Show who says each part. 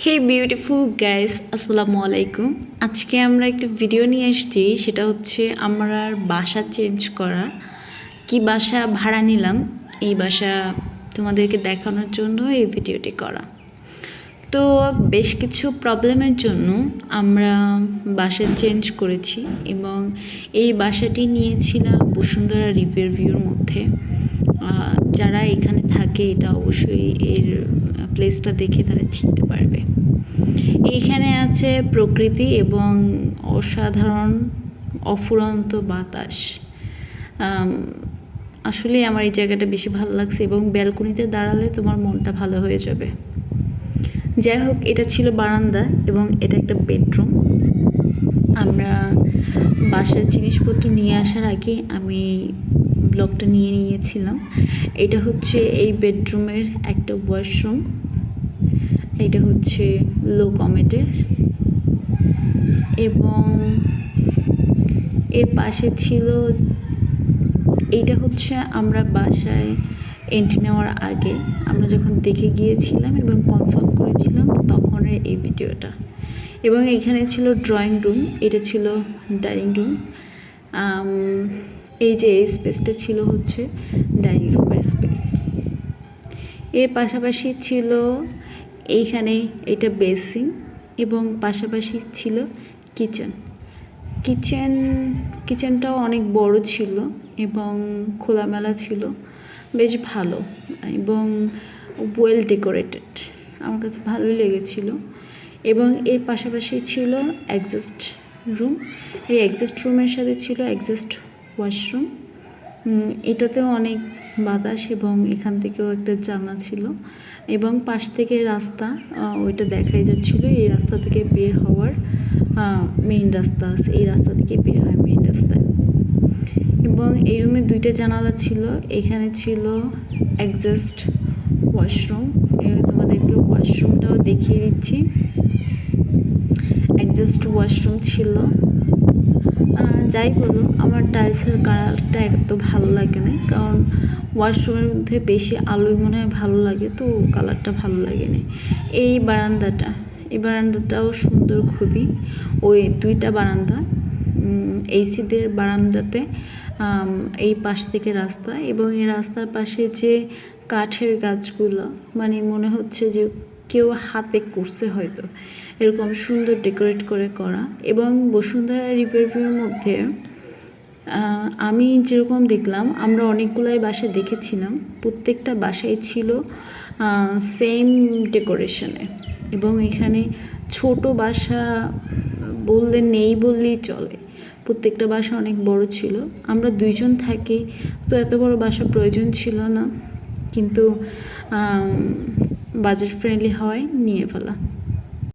Speaker 1: হে beautiful guys আসসালামু আলাইকুম। আজকে আমরা একটা ভিডিও নিয়ে এসেছি সেটা হচ্ছে আমরা বাসা চেঞ্জ করা। কি বাসা ভাড়া নিলাম, এই বাসা তোমাদেরকে দেখানোর জন্য এই ভিডিওটি করা। তো বেশ কিছু প্রবলেমের জন্য আমরা বাসা চেঞ্জ করেছি এবং এই বাসাটি নিয়েছিলাম বসুন্ধরা রিভার ভিউর মধ্যে। যারা এখানে থাকে, এটা অবশ্যই এর প্লেসটা দেখে তারা চিনতে পারবে। আছে প্রকৃতি এবং অসাধারণ, অফুরন্ত বাতাস। আসলে আমার এই জায়গাটা বেশি ভালো লাগছে এবং ব্যালকনিতে দাঁড়ালে তোমার মনটা ভালো হয়ে যাবে। যাই হোক, এটা ছিল বারান্দা এবং এটা একটা বেডরুম। আমরা বাসার জিনিসপত্র নিয়ে আসার আগে আমি ব্লগটা নিয়ে নিয়েছিলাম। এটা হচ্ছে এই বেডরুমের একটা ওয়াশরুম। এটা হচ্ছে লো কমেটের এবং এর পাশে ছিল, এইটা হচ্ছে আমরা বাসায় এন্ট্রি নেওয়ার আগে আমরা যখন দেখে গিয়েছিলাম এবং কনফার্ম করেছিলাম তখনের এই ভিডিওটা। এবং এখানে ছিল ড্রয়িং রুম এটা ছিল ডাইনিং রুম এই যে এই স্পেসটা ছিল হচ্ছে ডাইনিং রুমের স্পেস এর পাশাপাশি ছিল এইখানে এটা বেসিং এবং পাশাপাশি ছিল কিচেন। কিচেন, কিচেনটাও অনেক বড় ছিল এবং খোলামেলা ছিল, বেশ ভালো এবং ওয়েল ডেকোরেটেড আমার কাছে ভালোই লেগেছিল এবং এর পাশাপাশি ছিল অ্যাডজাস্ট রুম এই অ্যাডজাস্ট রুমের সাথে ছিল অ্যাডজাস্ট ওয়াশরুম এটাতেও অনেক বাতাস এবং এখান থেকেও একটা জানা ছিল। এবং পাশ থেকে রাস্তা ওইটা দেখাই যাচ্ছিল। এই রাস্তা থেকে বের হওয়ার মেইন রাস্তা আছে। এই রাস্তা থেকে বের হয় মেইন রাস্তায় এবং এই রুমে দুইটা জানালা ছিল। এখানে ছিল অ্যাডজাস্ট ওয়াশরুম তোমাদেরকে ওয়াশরুমটাও দেখিয়ে দিচ্ছি। অ্যাডজাস্ট ওয়াশরুম ছিল। যাই বলো, আমার টাইলসের কালারটা এত ভালো লাগে না, কারণ ওয়াশরুমের মধ্যে বেশি আলোই মনে হয় ভালো লাগে, তো কালারটা ভালো লাগে না এই বারান্দাটা, এই বারান্দাটাও সুন্দর খুবই। ওই দুইটা বারান্দা এইসিদের বারান্দাতে এই পাশ থেকে রাস্তা এবং এই রাস্তার পাশে যে কাঠের গাছগুলো মানে মনে হচ্ছে যে কেউ হাতে করছে হয়তো। এরকম সুন্দর ডেকোরেট করে করা। এবং বসুন্ধরা রিভার ভিউর মধ্যে আমি যেরকম দেখলাম, আমরা অনেকগুলাই বাসা দেখেছিলাম। প্রত্যেকটা বাসায় ছিল সেম ডেকোরেশনে এবং এখানে ছোট বাসা বললে নেই বললেই চলে। প্রত্যেকটা বাসা অনেক বড় ছিল। আমরা দুইজন থাকি, তো এত বড় বাসা প্রয়োজন ছিল না। কিন্তু বাজেট ফ্রেন্ডলি হওয়ায় নিয়ে ফেলা।